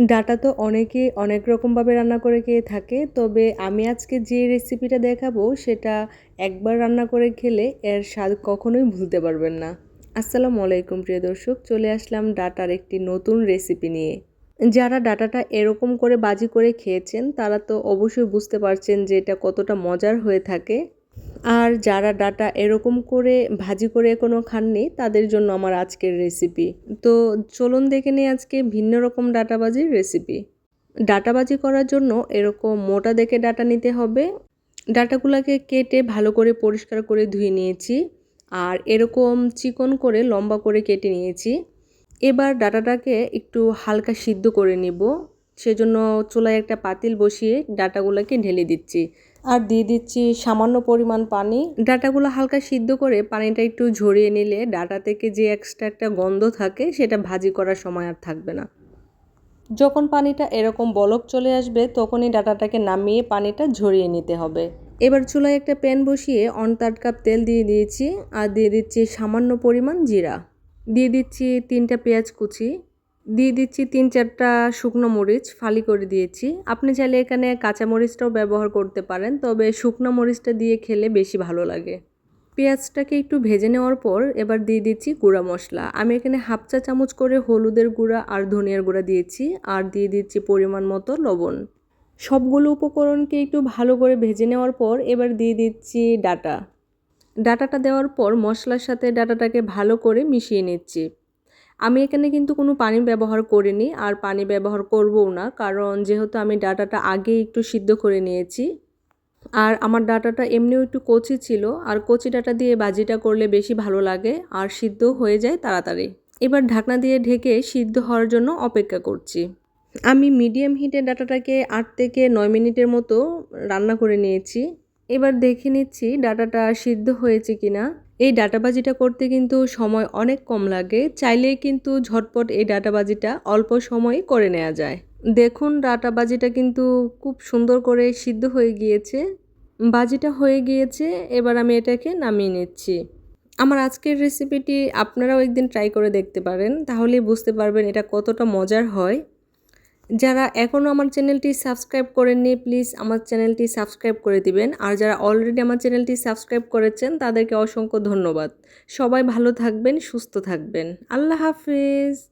Data তো অনেকে অনেক রকমভাবে রান্না করে খেয়ে থাকে, তবে আমি আজকে যে রেসিপিটা দেখাবো সেটা একবার রান্না করে খেলে এর স্বাদ কখনোই ভুলতে পারবেন না। আসসালামু আলাইকুম প্রিয় দর্শক, চলে আসলাম ডাটার একটি নতুন রেসিপি নিয়ে। যারা ডাটাটা এরকম করে বাজি করে খেয়েছেন, তারা তো অবশ্যই বুঝতে পারছেন যে এটা কতটা মজার হয়ে থাকে। আর যারা ডাটা এরকম করে ভাজি করে কোনো খাননি, তাদের জন্য আমার আজকের রেসিপি তো চলুন দেখে নিই আজকে ভিন্ন রকম ডাটাবাজির রেসিপি ডাটাবাজি করার জন্য এরকম মোটা দেখে ডাটা নিতে হবে। ডাটাগুলোকে কেটে ভালো করে পরিষ্কার করে ধুয়ে নিয়েছি আর এরকম চিকন করে লম্বা করে কেটে নিয়েছি। এবার ডাটাটাকে একটু হালকা সিদ্ধ করে নিব। সেজন্য চুলায় একটা পাতিল বসিয়ে ডাটাগুলোকে ঢেলে দিচ্ছি। আর দিয়ে দিচ্ছি সামান্য পরিমাণ পানি। ডাটাগুলো হালকা সিদ্ধ করে পানিটা একটু ঝরিয়ে নিলে ডাটা থেকে যে এক্সট্রা একটা গন্ধ থাকে, সেটা ভাজি করার সময় আর থাকবে না। যখন পানিটা এরকম বলক চলে আসবে, তখনই ডাটাটাকে নামিয়ে পানিটা ঝরিয়ে নিতে হবে। এবার চুলায় একটা প্যান বসিয়ে অন কাপ তেল দিয়ে দিয়েছি, আর দিয়ে দিচ্ছি সামান্য পরিমাণ জিরা। দিয়ে দিচ্ছি তিনটা পেঁয়াজ কুচি দিয়ে দিচ্ছি তিন চারটা শুকনো মরিচ, ফালি করে দিয়েছি। আপনি চাইলে এখানে কাঁচা মরিচটাও ব্যবহার করতে পারেন, তবে শুকনো মরিচটা দিয়ে খেলে বেশি ভালো লাগে। পেঁয়াজটাকে একটু ভেজে নেওয়ার পর এবার দিয়ে দিচ্ছি গুঁড়া মশলা। আমি এখানে হাফ চা চামচ করে হলুদের গুঁড়া আর ধনিয়ার গুঁড়া দিয়েছি, আর দিয়ে দিচ্ছি পরিমাণ মতো লবণ। সবগুলো উপকরণকে একটু ভালো করে ভেজে নেওয়ার পর এবার দিয়ে দিচ্ছি ডাটা। ডাটাটা দেওয়ার পর মশলার সাথে ডাটাটাকে ভালো করে মিশিয়ে নিচ্ছি। আমি এখানে কিন্তু কোনো পানি ব্যবহার করিনি আর পানি ব্যবহার করবও না। কারণ যেহেতু আমি ডাটাটা আগে একটু সিদ্ধ করে নিয়েছি আর আমার ডাটাটা এমনিও একটু কচি ছিল আর কচি ডাটা দিয়ে বাজিটা করলে বেশি ভালো লাগে আর সিদ্ধ হয়ে যায় তাড়াতাড়ি। এবার ঢাকনা দিয়ে ঢেকে সিদ্ধ হওয়ার জন্য অপেক্ষা করছি। আমি মিডিয়াম হিটে ডাটাটাকে আট থেকে নয় মিনিটের মতো রান্না করে নিয়েছি। এবার দেখে নিচ্ছি ডাটাটা সিদ্ধ হয়েছে কিনা। এই ডাটাবাজিটা করতে কিন্তু সময় অনেক কম লাগে, চাইলেই কিন্তু ঝটপট এই ডাটাবাজিটা অল্প সময়ে করে নেওয়া যায়। দেখুন, ডাটাবাজিটা কিন্তু খুব সুন্দর করে সিদ্ধ হয়ে গিয়েছে। বাজিটা হয়ে গিয়েছে, এবার আমি এটাকে নামিয়ে নিচ্ছি। আমার আজকের রেসিপিটি আপনারাও একদিন ট্রাই করে দেখতে পারেন, তাহলেই বুঝতে পারবেন এটা কতটা মজার হয়। যারা এখনও আমার চ্যানেলটি সাবস্ক্রাইব করেননি, প্লিজ আমার চ্যানেলটি সাবস্ক্রাইব করে দিবেন। আর যারা অলরেডি আমার চ্যানেলটি সাবস্ক্রাইব করেছেন, তাদেরকে অসংখ্য ধন্যবাদ। সবাই ভালো থাকবেন, সুস্থ থাকবেন। আল্লাহ হাফিজ।